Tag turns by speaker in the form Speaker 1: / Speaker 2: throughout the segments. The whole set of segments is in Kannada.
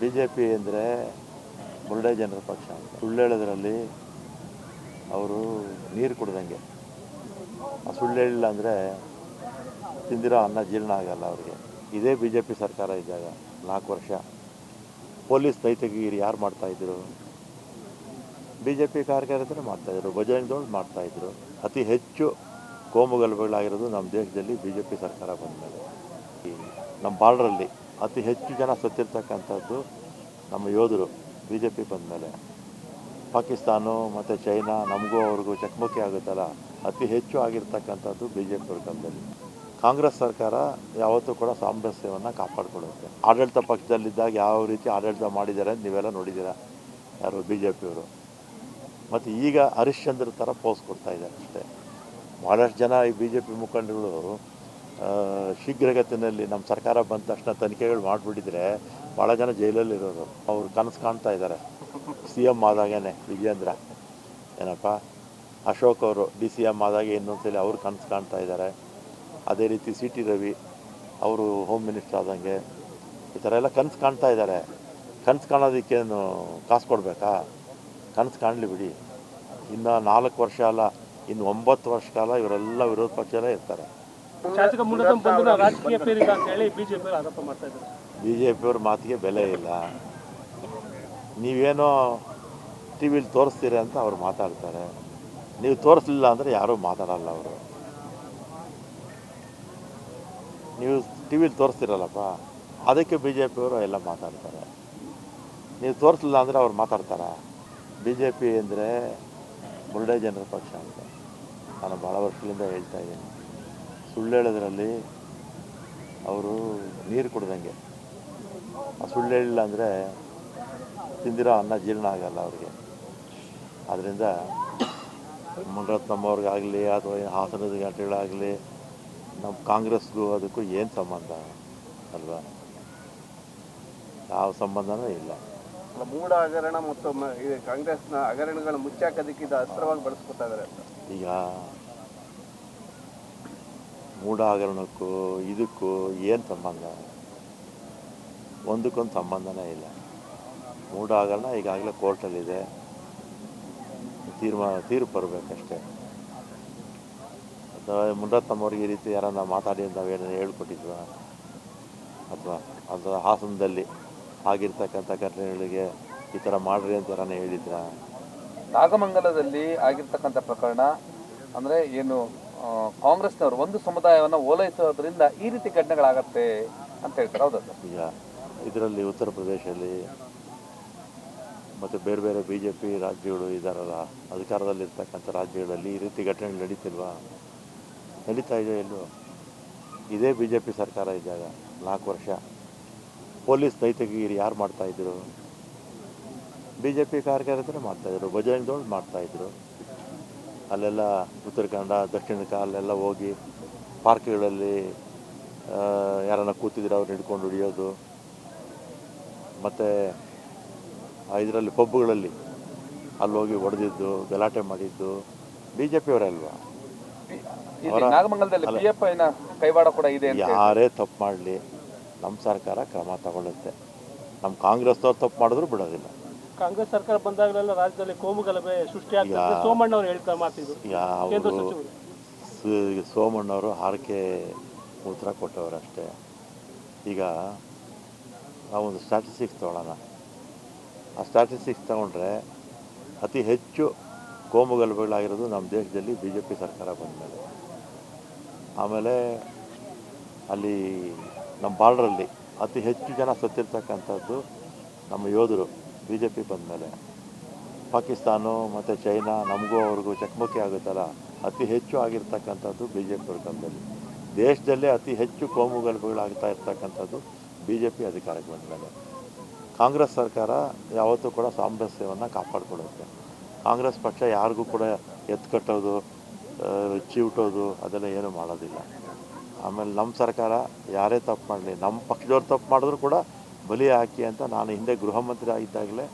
Speaker 1: ಬಿ ಜೆ ಪಿ ಅಂದರೆ ಬುರುಡೆ ಜನರ ಪಕ್ಷ ಅಂತ. ಸುಳ್ಳು ಹೇಳೋದ್ರಲ್ಲಿ ಅವರು ನೀರು ಕುಡ್ದಂಗೆ. ಆ ಸುಳ್ಳು ಹೇಳಿಲ್ಲ ಅಂದರೆ ತಿಂದಿರೋ ಅನ್ನ ಜೀರ್ಣ ಆಗಲ್ಲ ಅವರಿಗೆ. ಇದೇ ಬಿ ಜೆ ಪಿ ಸರ್ಕಾರ ಇದ್ದಾಗ ನಾಲ್ಕು ವರ್ಷ. ಪೊಲೀಸ್ ದೈತಗಿರಿ ಯಾರು ಮಾಡ್ತಾಯಿದ್ರು ಬಿ ಜೆ ಪಿ ಕಾರ್ಯಕರ್ತರು ಮಾಡ್ತಾಯಿದ್ರು ಬಜರಂಗದವ್ರು ಮಾಡ್ತಾಯಿದ್ರು ಅತಿ ಹೆಚ್ಚು ಕೋಮುಗಲಭೆಗಳಾಗಿರೋದು ನಮ್ಮ ದೇಶದಲ್ಲಿ ಬಿ ಜೆ ಪಿ ಸರ್ಕಾರ ಈ ನಮ್ಮ ಬಾರ್ಡ್ರಲ್ಲಿ ಅತಿ ಹೆಚ್ಚು ಜನ ಸತ್ತಿರ್ತಕ್ಕಂಥದ್ದು ನಮ್ಮ ಯೋಧರು ಬಿ ಜೆ ಪಿ ಬಂದಮೇಲೆ ಪಾಕಿಸ್ತಾನ ಮತ್ತು ಚೈನಾ, ನಮಗೂ ಅವ್ರಿಗೂ ಚಕಮಕಿ ಆಗುತ್ತಲ್ಲ, ಅತಿ ಹೆಚ್ಚು ಆಗಿರ್ತಕ್ಕಂಥದ್ದು ಬಿ ಜೆ ಪಿ ಕಾಲದಲ್ಲಿ. ಕಾಂಗ್ರೆಸ್ ಸರ್ಕಾರ ಯಾವತ್ತೂ ಕೂಡ ಸಾಮರಸ್ಯವನ್ನು ಕಾಪಾಡಿಕೊಳ್ಳುತ್ತೆ. ಆಡಳಿತ ಪಕ್ಷದಲ್ಲಿದ್ದಾಗ ಯಾವ ರೀತಿ ಆಡಳಿತ ಮಾಡಿದ್ದಾರೆ ಅಂತ ನೀವೆಲ್ಲ ನೋಡಿದ್ದೀರಾ, ಯಾರು ಬಿ ಜೆ ಪಿಯವರು ಮತ್ತು ಈಗ ಹರಿಶ್ಚಂದ್ರ ಥರ ಪೋಸ್ ಕೊಡ್ತಾ ಇದ್ದಾರೆ ಅಷ್ಟೇ. ಭಾಳಷ್ಟು ಜನ ಈ ಬಿ ಜೆ ಪಿ ಮುಖಂಡರುಗಳು ಶೀಘ್ರಗತಿನಲ್ಲಿ ನಮ್ಮ ಸರ್ಕಾರ ಬಂದ ತಕ್ಷಣ ತನಿಖೆಗಳು ಮಾಡಿಬಿಟ್ಟಿದ್ರೆ ಭಾಳ ಜನ ಜೈಲಲ್ಲಿರೋರು. ಅವ್ರು ಕನಸು ಕಾಣ್ತಾ ಇದ್ದಾರೆ. ಸಿ ಎಂ ಆದಾಗೇನೆ ವಿಜೇಂದ್ರ ಏನಪ್ಪ? ಅಶೋಕ್ ಅವರು ಡಿ ಸಿ ಎಂ ಆದಾಗ ಇನ್ನೊಂದ್ಸಲಿ ಅವ್ರು ಕನಸು ಕಾಣ್ತಾ ಇದ್ದಾರೆ. ಅದೇ ರೀತಿ ಸಿ ಟಿ ರವಿ ಅವರು ಹೋಮ್ ಮಿನಿಸ್ಟರ್ ಆದಂಗೆ ಈ ಥರ ಎಲ್ಲ ಕನಸು ಕಾಣ್ತಾ ಇದ್ದಾರೆ. ಕನಸು ಕಾಣೋದಕ್ಕೇನು ಕಾಸು ಕೊಡಬೇಕಾ? ಕನಸು ಕಾಣಲಿ ಬಿಡಿ. ಇನ್ನು ನಾಲ್ಕು ವರ್ಷ ಅಲ್ಲ, ಇನ್ನು ಒಂಬತ್ತು ವರ್ಷ ಕಾಲ ಇವರೆಲ್ಲ ವಿರೋಧ ಪಕ್ಷದಲ್ಲೇ ಇರ್ತಾರೆ.
Speaker 2: ಶಾಸಕ ಮುನ್ನತಂ ಬಂದು ರಾಜಕೀಯ ಬಿಜೆಪಿ ಆರೋಪ ಮಾಡ್ತಾ ಇದ್ದಾರೆ.
Speaker 1: ಮಾತಿಗೆ ಬೆಲೆ ಇಲ್ಲ. ನೀವೇನೋ ಟಿ ವಿಲಿ ತೋರಿಸ್ತೀರಿ ಅಂತ ಅವ್ರು ಮಾತಾಡ್ತಾರೆ. ನೀವು ತೋರಿಸ್ಲಿಲ್ಲ ಅಂದರೆ ಯಾರೂ ಮಾತಾಡಲ್ಲ ಅವರು. ನೀವು ಟಿ ತೋರಿಸ್ತಿರಲ್ಲಪ್ಪ ತೋರಿಸ್ತೀರಲ್ಲಪ್ಪ. ಅದಕ್ಕೆ ಬಿ ಜೆ ಪಿಯವರು ಎಲ್ಲ ಮಾತಾಡ್ತಾರೆ. ನೀವು ತೋರಿಸ್ಲಿಲ್ಲ ಅಂದರೆ ಅವ್ರು ಮಾತಾಡ್ತಾರೆ? ಬಿ ಜೆ ಪಿ ಅಂದರೆ ಮುರುಡೆ ಜನರ ಪಕ್ಷ ಅಂತ ನಾನು ಭಾಳ ವರ್ಷದಿಂದ ಹೇಳ್ತಾ ಇದ್ದೀನಿ. ಸುಳ್ಳು ಹೇಳೋದ್ರಲ್ಲಿ ಅವರು ನೀರು ಕುಡ್ದಂಗೆ. ಆ ಸುಳ್ಳು ಹೇಳಿಲ್ಲ ಅಂದರೆ ತಿಂದಿರೋ ಅನ್ನ ಜೀರ್ಣ ಆಗಲ್ಲ ಅವ್ರಿಗೆ. ಆದ್ದರಿಂದ ಮುನರತ್ನಮ್ಮವ್ರಿಗಾಗಲಿ ಅಥವಾ ಹಾಸನದ ಗಂಟೆಗಳಾಗಲಿ ನಮ್ಮ ಕಾಂಗ್ರೆಸ್ಗೂ ಅದಕ್ಕೂ ಏನು ಸಂಬಂಧ ಅಲ್ವಾ? ಯಾವ ಸಂಬಂಧನೂ ಇಲ್ಲ.
Speaker 3: ಮೂಡ ಮೂಢ ಹಗರಣ ಮತ್ತು ಕಾಂಗ್ರೆಸ್ನ ಹಗರಣಗಳ ಮುಚ್ಚಾಕೋದಕ್ಕೆ ಇದು ಅಸ್ತ್ರವಾಗಿ ಬಳಸ್ಕೊತಾ ಇದ್ದಾರೆ
Speaker 1: ಈಗ ಮೂಢ ಹಗರಣಕ್ಕೂ ಇದಕ್ಕೂ ಏನು ಸಂಬಂಧ? ಒಂದಕ್ಕೊಂದು ಸಂಬಂಧನೇ ಇಲ್ಲ. ಮೂಢಾಗರಣ ಈಗಾಗಲೇ ಕೋರ್ಟಲ್ಲಿದೆ. ತೀರ್ಮಾನ ತೀರ್ಪು ಬರಬೇಕಷ್ಟೇ. ಅಥವಾ ಮುನರತ್ನಮ್ಮವ್ರಿಗೆ ಈ ರೀತಿ ಯಾರನ್ನ ಮಾತಾಡಿ ಅಂತ ಏನೇನು ಹೇಳ್ಕೊಟ್ಟಿದ್ವಾ? ಅಥವಾ ಅದರ ಹಾಸನದಲ್ಲಿ ಆಗಿರ್ತಕ್ಕಂಥ ಘಟನೆಗಳಿಗೆ ಈ ಥರ ಮಾಡ್ರಿ ಅಂತ ಯಾರನ್ನ ಹೇಳಿದ್ರ?
Speaker 4: ನಾಗಮಂಗಲದಲ್ಲಿ ಆಗಿರ್ತಕ್ಕಂಥ ಪ್ರಕರಣ ಅಂದರೆ ಏನು? ಕಾಂಗ್ರೆಸ್ನವರು ಒಂದು ಸಮುದಾಯವನ್ನು ಓಲೈಸೋದ್ರಿಂದ ಈ ರೀತಿ ಘಟನೆಗಳಾಗತ್ತೆ ಅಂತ ಹೇಳ್ತಾರೆ. ಹೌದಾ ಸರ್?
Speaker 1: ಈಗ ಇದರಲ್ಲಿ ಉತ್ತರ ಪ್ರದೇಶದಲ್ಲಿ ಮತ್ತು ಬೇರೆ ಬೇರೆ ಬಿ ಜೆ ಪಿ ರಾಜ್ಯಗಳು ಇದ್ದಾರಲ್ಲ ಅಧಿಕಾರದಲ್ಲಿರ್ತಕ್ಕಂಥ ರಾಜ್ಯಗಳಲ್ಲಿ ಈ ರೀತಿ ಘಟನೆಗಳು ನಡೀತಿಲ್ವಾ? ನಡೀತಾ ಇದೆ ಇಲ್ವೋ ಇದೇ ಬಿ ಜೆ ಪಿ ಸರ್ಕಾರ ಇದ್ದಾಗ ನಾಲ್ಕು ವರ್ಷ. ಪೊಲೀಸ್ ನೈತಿಕಗಿರಿ ಯಾರು ಮಾಡ್ತಾಯಿದ್ರು ಬಿ ಜೆ ಪಿ ಕಾರ್ಯಕರ್ತರೇ ಮಾಡ್ತಾಯಿದ್ರು ಬಜರಂಗದವ್ರು ಮಾಡ್ತಾಯಿದ್ರು ಅಲ್ಲೆಲ್ಲ ಉತ್ತರ ಕನ್ನಡ ದಕ್ಷಿಣ ಕನ್ನಡ ಅಲ್ಲೆಲ್ಲ ಹೋಗಿ ಪಾರ್ಕ್ಗಳಲ್ಲಿ ಯಾರನ್ನ ಕೂತಿದ್ರೆ ಅವ್ರನ್ನ ಹಿಡ್ಕೊಂಡು ಹಿಡಿಯೋದು. ಮತ್ತು ಇದರಲ್ಲಿ ಪಬ್ಗಳಲ್ಲಿ ಅಲ್ಲಿ ಹೋಗಿ ಹೊಡೆದಿದ್ದು ಗಲಾಟೆ ಮಾಡಿದ್ದು ಬಿ ಜೆ ಪಿಯವರೇ ಅಲ್ವಾ
Speaker 4: ಪಿ ಎಫ್ ಕೈವಾಡ ಕೂಡ ಇದೆ ಅಂತ ಹೇಳ್ತಾರೆ.
Speaker 1: ಯಾರೇ ತಪ್ಪು ಮಾಡಲಿ ನಮ್ಮ ಸರ್ಕಾರ ಕ್ರಮ ತಗೊಳ್ಳುತ್ತೆ. ನಮ್ಮ ಕಾಂಗ್ರೆಸ್ನವ್ರು ತಪ್ಪು ಮಾಡಿದ್ರು ಬಿಡೋದಿಲ್ಲ.
Speaker 2: ಕಾಂಗ್ರೆಸ್ ಸರ್ಕಾರ ಬಂದಾಗಲೆಲ್ಲ ರಾಜ್ಯದಲ್ಲಿ ಕೋಮು ಗಲಭೆ ಸೃಷ್ಟಿ ಆಗ್ತದೆ
Speaker 1: ಯಾ-
Speaker 2: ಸೋಮಣ್ಣ ಅವರು ಹೇಳ್ತಾ ಮಾತಿದ್ರು ಕೇಂದ್ರ ಸಚಿವರು.
Speaker 1: ಸೋಮಣ್ಣವರು ಹಾರಕೆ ಉತ್ತರ ಕೊಟ್ಟವರಷ್ಟೇ. ಈಗ ನಾವೊಂದು ಸ್ಟ್ಯಾಟಿಸ್ಟಿಕ್ಸ್ ತೊಗೊಳ್ಳೋಣ ಆ ಸ್ಟ್ಯಾಟಿಸ್ಟಿಕ್ಸ್ ತಗೊಂಡ್ರೆ ಅತಿ ಹೆಚ್ಚು ಕೋಮುಗಲಭೆಗಳಾಗಿರೋದು ನಮ್ಮ ದೇಶದಲ್ಲಿ ಬಿ ಜೆ ಪಿ ಸರ್ಕಾರ ಬಂದಮೇಲೆ. ಆಮೇಲೆ ಅಲ್ಲಿ ನಮ್ಮ ಬಾರ್ಡ್ರಲ್ಲಿ ಅತಿ ಹೆಚ್ಚು ಜನ ಸತ್ತಿರ್ತಕ್ಕಂಥದ್ದು ನಮ್ಮ ಯೋಧರು. ಬಿ ಜೆ ಪಿ ಬಂದಮೇಲೆ. ಪಾಕಿಸ್ತಾನು ಮತ್ತು ಚೈನಾ ನಮಗೂ ಅವ್ರಿಗೂ ಚಕಮಕಿ ಆಗುತ್ತಲ್ಲ ಅತಿ ಹೆಚ್ಚು ಆಗಿರ್ತಕ್ಕಂಥದ್ದು ಬಿ ಜೆ ಪಿ ಕಾಲದಲ್ಲಿ. ದೇಶದಲ್ಲೇ ಅತಿ ಹೆಚ್ಚು ಕೋಮುಗಲಭೆಗಳಾಗ್ತಾ ಇರ್ತಕ್ಕಂಥದ್ದು ಬಿ ಜೆ ಪಿ ಅಧಿಕಾರಕ್ಕೆ ಬಂದಮೇಲೆ. ಕಾಂಗ್ರೆಸ್ ಸರ್ಕಾರ ಯಾವತ್ತೂ ಕೂಡ ಸಾಮರಸ್ಯವನ್ನು ಕಾಪಾಡಿಕೊಳ್ಳುತ್ತೆ. ಕಾಂಗ್ರೆಸ್ ಪಕ್ಷ ಯಾರಿಗೂ ಕೂಡ ಎತ್ತು ಕಟ್ಟೋದು ಆ, ಚಿವುಟೋದು ಅದೆಲ್ಲ ಏನೂ ಮಾಡೋದಿಲ್ಲ. ಆಮೇಲೆ ನಮ್ಮ ಸರ್ಕಾರ ಯಾರೇ ತಪ್ಪು ಮಾಡಲಿ ನಮ್ಮ ಪಕ್ಷದವ್ರು ತಪ್ಪು ಮಾಡಿದ್ರು ಕೂಡ ಬಲಿ ಹಾಕಿ ಅಂತ ನಾನು ಹಿಂದೆ ಗೃಹ ಮಂತ್ರಿ ಆಗಿದ್ದಾಗಲೇ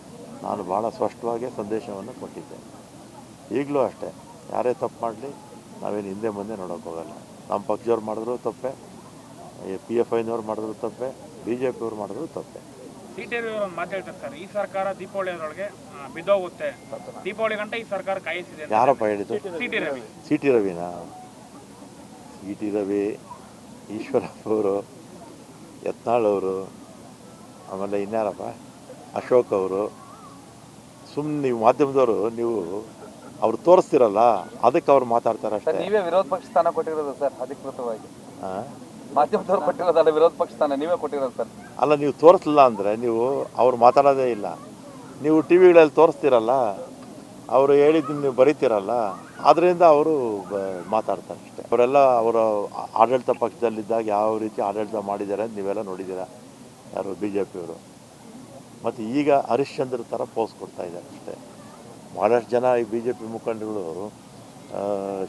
Speaker 1: ನಾನು ಭಾಳ ಸ್ಪಷ್ಟವಾಗಿ ಸಂದೇಶವನ್ನು ಕೊಟ್ಟಿದ್ದೆ. ಈಗಲೂ ಅಷ್ಟೇ. ಯಾರೇ ತಪ್ಪು ಮಾಡಲಿ ನಾವೇನು ಹಿಂದೆ ಮುಂದೆ ನೋಡೋಕೆ ಹೋಗಲ್ಲ. ನಮ್ಮ ಪಕ್ಷದವ್ರು ಮಾಡಿದ್ರು ತಪ್ಪೆ ಪಿ ಎಫ್ ಐನವ್ರು ಮಾಡಿದ್ರು ತಪ್ಪೆ ಬಿ ಜೆ ಪಿಯವ್ರು ಮಾಡಿದ್ರು ತಪ್ಪೆ.
Speaker 5: ಸಿಟಿ ಒಂದು ಮಾತು ಹೇಳ್ತಾರೆ ಸರ್ ಈ ಸರ್ಕಾರ ದೀಪಾವಳಿ ಅದರೊಳಗೆ ಬಿದ್ದೋಗುತ್ತೆ. ದೀಪಾವಳಿ ಗಂಟ ಈ ಸರ್ಕಾರ ಕಾಯಿಸಿದೆ
Speaker 1: ಯಾರಪ್ಪ ಹೇಳಿದ್ದು?
Speaker 5: C T Ravi.
Speaker 1: C T Raveena? C T Ravi Eshwarappa ಅವರು ಯತ್ನಾಳ್ ಅವರು ಆಮೇಲೆ ಇನ್ಯಾರಪ್ಪ? ಅಶೋಕ್ ಅವರು. ಸುಮ್ಮನೆ ನೀವು ಮಾಧ್ಯಮದವರು ನೀವು ಅವ್ರು ತೋರಿಸ್ತಿರಲ್ಲ ಅದಕ್ಕೆ ಅವ್ರು ಮಾತಾಡ್ತಾರೆ ಅಷ್ಟೇ.
Speaker 4: ನೀವೇ ವಿರೋಧ ಪಕ್ಷ ಸ್ಥಾನ ಕೊಟ್ಟಿರೋದು ಸರ್ ಅಧಿಕೃತವಾಗಿ? ಮಾಧ್ಯಮದವ್ರು ಕೊಟ್ಟಿರೋದಲ್ಲ ವಿರೋಧ ಪಕ್ಷ ಸ್ಥಾನ ನೀವೇ ಕೊಟ್ಟಿರೋದು ಸರ್.
Speaker 1: ಅಲ್ಲ ನೀವು ತೋರಿಸ್ಲಿಲ್ಲ ಅಂದರೆ ನೀವು ಅವ್ರು ಮಾತಾಡೋದೇ ಇಲ್ಲ. ನೀವು ಟಿ ವಿಗಳಲ್ಲಿ ತೋರಿಸ್ತಿರಲ್ಲ ಅವರು ಹೇಳಿದ್ದನ್ನು ನೀವು ಬರೀತಿರಲ್ಲ ಅದರಿಂದ ಅವರು ಮಾತಾಡ್ತಾರೆ ಅಷ್ಟೇ. ಅವರೆಲ್ಲ ಅವರ ಆಡಳಿತ ಪಕ್ಷದಲ್ಲಿದ್ದಾಗ ಯಾವ ರೀತಿ ಆಡಳಿತ ಮಾಡಿದ್ದಾರೆ ಅಂತ ನೀವೆಲ್ಲ ನೋಡಿದ್ದೀರಾ? ಯಾರು ಬಿ ಜೆ ಪಿಯವರು ಮತ್ತು ಈಗ ಹರಿಶ್ಚಂದ್ರ ಥರ ಪೋಸ್ ಕೊಡ್ತಾ ಇದ್ದಾರೆ ಅಷ್ಟೇ. ಭಾಳಷ್ಟು ಜನ ಈ ಬಿ ಜೆ ಪಿ ಮುಖಂಡಗಳು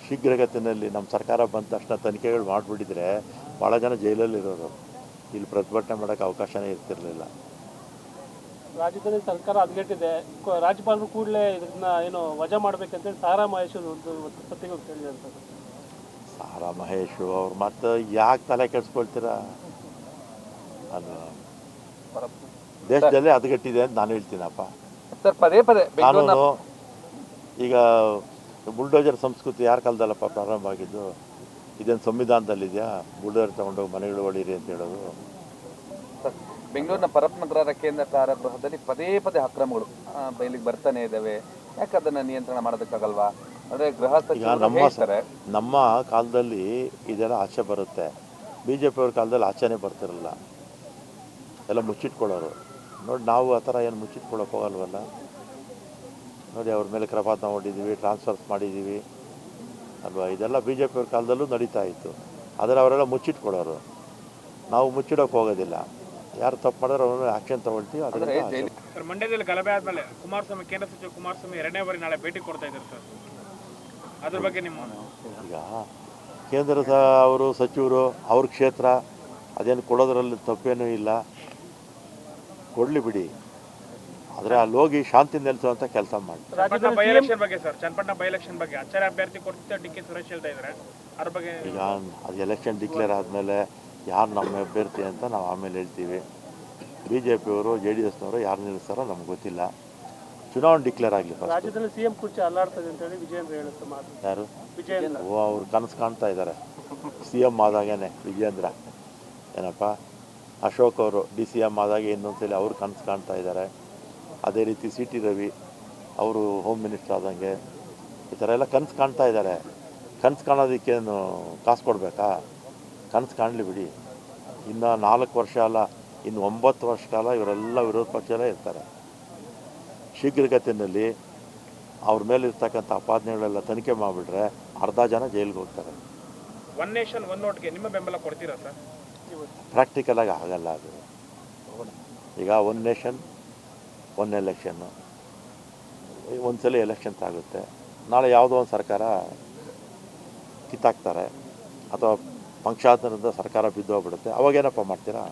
Speaker 1: ಶೀಘ್ರಗತಿನಲ್ಲಿ ನಮ್ಮ ಸರ್ಕಾರ ಬಂದ ತಕ್ಷಣ ತನಿಖೆಗಳು ಮಾಡಿಬಿಟ್ಟಿದ್ರೆ ಭಾಳ ಜನ ಜೈಲಲ್ಲಿ ಇರೋರು. ಇಲ್ಲಿ ಪ್ರತಿಭಟನೆ ಮಾಡೋಕೆ ಅವಕಾಶನೇ ಇರ್ತಿರಲಿಲ್ಲ.
Speaker 2: ರಾಜ್ಯದಲ್ಲಿ ಸರ್ಕಾರ ಹದಗೆಟ್ಟಿದೆ. ಕ- ರಾಜ್ಯಪಾಲರು ಕೂಡಲೇ ಇದನ್ನ ಏನು ವಜಾ ಮಾಡಬೇಕಂತೇಳಿ ಸಾರಾ ಮಹೇಶ್ ಒಂದು ಪತ್ರಿಕೆ ಹೇಳಿದ್ದಾರೆ ಸರ್
Speaker 1: ಮಹೇಶು ಅವ್ರು ಮತ್ತೆ ಯಾಕೆ ತಲೆ ಕೆಡಿಸ್ಕೊಳ್ತೀರಾ? ಅಲ್ವಾ? ದೇಶದಲ್ಲೇ ಹದಗೆಟ್ಟಿದೆ ಅಂತ ನಾನು ಹೇಳ್ತೀನಪ್ಪ.
Speaker 4: ಸರ್ ಪದೇ ಪದೇ
Speaker 1: ಕಾನೂನು ಈಗ ಬುಲ್ಡೋಜರ್ ಸಂಸ್ಕೃತಿ ಯಾರ ಕಾಲದಲ್ಲಪ್ಪ ಪ್ರಾರಂಭ ಆಗಿದ್ದು? ಇದೇನು ಸಂವಿಧಾನದಲ್ಲಿದೆಯಾ? ಬುಲ್ಡೋಜರ್ ತಗೊಂಡೋಗಿ ಮನೆಗಳು ಹೊಡೀರಿ ಅಂತ ಹೇಳೋದು.
Speaker 4: ಬೆಂಗಳೂರಿನ ಪರಪ್ಪನಗರ ಕೇಂದ್ರ ಕಾರಾಗೃಹದಲ್ಲಿ ಪದೇ ಪದೇ ಅಕ್ರಮಗಳು ಬಯಲಿಗೆ ಬರ್ತಾನೆ ಇದ್ದಾವೆ ಯಾಕೆ ಅದನ್ನ ನಿಯಂತ್ರಣ ಮಾಡೋದಕ್ಕಾಗಲ್ವಾ? ಅಂದ್ರೆ ಗೃಹ
Speaker 1: ನಮ್ಮ ನಮ್ಮ ಕಾಲದಲ್ಲಿ ಇದೆಲ್ಲ ಆಚೆ ಬರುತ್ತೆ. ಬಿ ಜೆ ಪಿಯವ್ರ ಕಾಲದಲ್ಲಿ ಆಚೆನೇ ಬರ್ತಿರಲ್ಲ. ಎಲ್ಲ ಮುಚ್ಚಿಟ್ಕೊಳ್ಳೋರು. ನೋಡಿ ನಾವು ಆ ಥರ ಏನು ಮುಚ್ಚಿಟ್ಕೊಳ್ಳೋಕೆ ಹೋಗಲ್ವಲ್ಲ? ನೋಡಿ ಅವ್ರ ಮೇಲೆ ಕ್ರಪಾತ ಹೊಡಿದ್ದೀವಿ ಟ್ರಾನ್ಸ್ಫರ್ಸ್ ಮಾಡಿದ್ದೀವಿ. ಅಲ್ವಾ? ಇದೆಲ್ಲ ಬಿ ಜೆ ಪಿಯವ್ರ ಕಾಲದಲ್ಲೂ ನಡೀತಾ ಇತ್ತು. ಆದರೆ ಅವರೆಲ್ಲ ಮುಚ್ಚಿಟ್ಕೊಳ್ಳೋರು. ನಾವು ಮುಚ್ಚಿಡೋಕೆ ಹೋಗೋದಿಲ್ಲ. ಯಾರು ತಪ್ಪು ಮಾಡಿದ್ರೆ ಅವ್ರನ್ನ ಆಕ್ಷನ್ ತಗೊಳ್ತೀವಿ
Speaker 4: ಅದರ
Speaker 1: ಅದರಿಂದ
Speaker 5: ಸರ್ ಮಂಡ್ಯದಲ್ಲಿ ಗಲಭೆ ಆದಮೇಲೆ ಕುಮಾರಸ್ವಾಮಿ ಕೇಂದ್ರ ಸಚಿವ ಕುಮಾರಸ್ವಾಮಿ ಎರಡನೇ ಬಾರಿ ನಾಳೆ ಭೇಟಿ ಕೊಡ್ತಾ ಇದ್ದಾರೆ ಸರ್. ಅದ್ರ ಬಗ್ಗೆ ನಿಮ್ಮ
Speaker 1: ಈಗ ಕೇಂದ್ರ ಸ ಅವರು ಸಚಿವರು ಅವ್ರ ಕ್ಷೇತ್ರ ಅದೇನು ಕೊಡೋದ್ರಲ್ಲಿ ತಪ್ಪೇನೂ ಇಲ್ಲ. ಕೊಡಲಿ ಬಿಡಿ. ಆದರೆ ಅಲ್ಲಿ ಹೋಗಿ ಶಾಂತಿ ನೆಲೆಸುವಂಥ ಕೆಲಸ ಮಾಡಿ.
Speaker 5: ಚನ್ನಪಟ್ಟಣ ಬೈ ಎಲೆಕ್ಷನ್ ಬಗ್ಗೆ ಸರ್ ಚನ್ನಪಟ್ಟಣ ಬೈ ಎಲೆಕ್ಷನ್ ಬಗ್ಗೆ ಅಚ್ಚರಿ ಅಭ್ಯರ್ಥಿ ಕೊಡ್ತಿದ್ದ ಡಿ ಸುರೇಶ್ ಹೇಳ್ತಾ ಇದ್ದಾರೆ ಅದ್ರ ಬಗ್ಗೆ
Speaker 1: ಈಗ ಅದು ಎಲೆಕ್ಷನ್ ಡಿಕ್ಲೇರ್ ಆದಮೇಲೆ ಯಾರು ನಮ್ಮ ಅಭ್ಯರ್ಥಿ ಅಂತ ನಾವು ಆಮೇಲೆ ಹೇಳ್ತೀವಿ. ಬಿ ಜೆ ಪಿಯವರು ಜೆ ಡಿ ಎಸ್ನವರು ಯಾರು ನಿಲ್ಲಿಸ್ತಾರೋ ನಮ್ಗೆ ಗೊತ್ತಿಲ್ಲ. ಚುನಾವಣೆ ಡಿಕ್ಲೇರ್ ಆಗಲಿ
Speaker 2: ರಾಜ್ಯದಲ್ಲಿ ಸಿಎಂ ಕುರ್ಚಿ ಅಲ್ಲಾಡ್ತದೆ ಅಂತೇಳಿ ವಿಜಯೇಂದ್ರ ಹೇಳುತ್ತೆ
Speaker 1: ಯಾರು?
Speaker 2: ವಿಜಯೇಂದ್ರ.
Speaker 1: ಓ ಅವ್ರು ಕನಸು ಕಾಣ್ತಾ ಇದ್ದಾರೆ ಸಿ ಎಂ ಆದಾಗೇನೆ ವಿಜೇಂದ್ರ ಏನಪ್ಪ? ಅಶೋಕ್ ಅವರು, ಡಿ ಸಿ ಎಂ ಆದಾಗ ಇನ್ನೊಂದ್ಸಲಿ ಅವ್ರು ಕನಸು ಕಾಣ್ತಾ ಇದ್ದಾರೆ. ಅದೇ ರೀತಿ ಸಿ ಟಿ ರವಿ ಅವರು ಹೋಮ್ ಮಿನಿಸ್ಟರ್ ಆದಂಗೆ ಈ ಥರ ಎಲ್ಲ ಕನಸು ಕಾಣ್ತಾ ಇದ್ದಾರೆ. ಕನಸು ಕಾಣೋದಕ್ಕೇನು ಕಾಸು ಕೊಡಬೇಕಾ? ಕನಸು ಕಾಣಲಿ ಬಿಡಿ. ಇನ್ನು ನಾಲ್ಕು ವರ್ಷ ಅಲ್ಲ, ಇನ್ನು ಒಂಬತ್ತು ವರ್ಷ ಕಾಲ ಇವರೆಲ್ಲ ವಿರೋಧ ಪಕ್ಷದಲ್ಲೇ ಇರ್ತಾರೆ. ಶೀಘ್ರಗತಿಯಲ್ಲಿ ಅವ್ರ ಮೇಲೆ ಇರ್ತಕ್ಕಂಥ ಅಪಾದನೆಗಳೆಲ್ಲ ತನಿಖೆ ಮಾಡಿಬಿಟ್ರೆ ಅರ್ಧ ಜನ ಜೈಲಿಗೆ ಹೋಗ್ತಾರೆ.
Speaker 5: ಒನ್ ನೇಷನ್ ಒನ್ ನೋಟ್ಗೆ ನಿಮ್ಮ ಬೆಂಬಲ ಕೊಡ್ತೀರಾ ಸರ್?
Speaker 1: ಪ್ರಾಕ್ಟಿಕಲಾಗಿ ಆಗಲ್ಲ ಅದು. ಈಗ ಒನ್ ನೇಷನ್ ಒನ್ ಎಲೆಕ್ಷನ್ನು ಒಂದ್ಸಲ ಎಲೆಕ್ಷನ್ಸ್ ಆಗುತ್ತೆ. ನಾಳೆ ಯಾವುದೋ ಒಂದು ಸರ್ಕಾರ ಕಿತ್ತಾಕ್ತಾರೆ. ಅಥವಾ ಪಕ್ಷಾಂತರದ ಸರ್ಕಾರ ಬಿದ್ದೋಗ್ಬಿಡುತ್ತೆ. ಅವಾಗೇನಪ್ಪ ಮಾಡ್ತೀರಾ?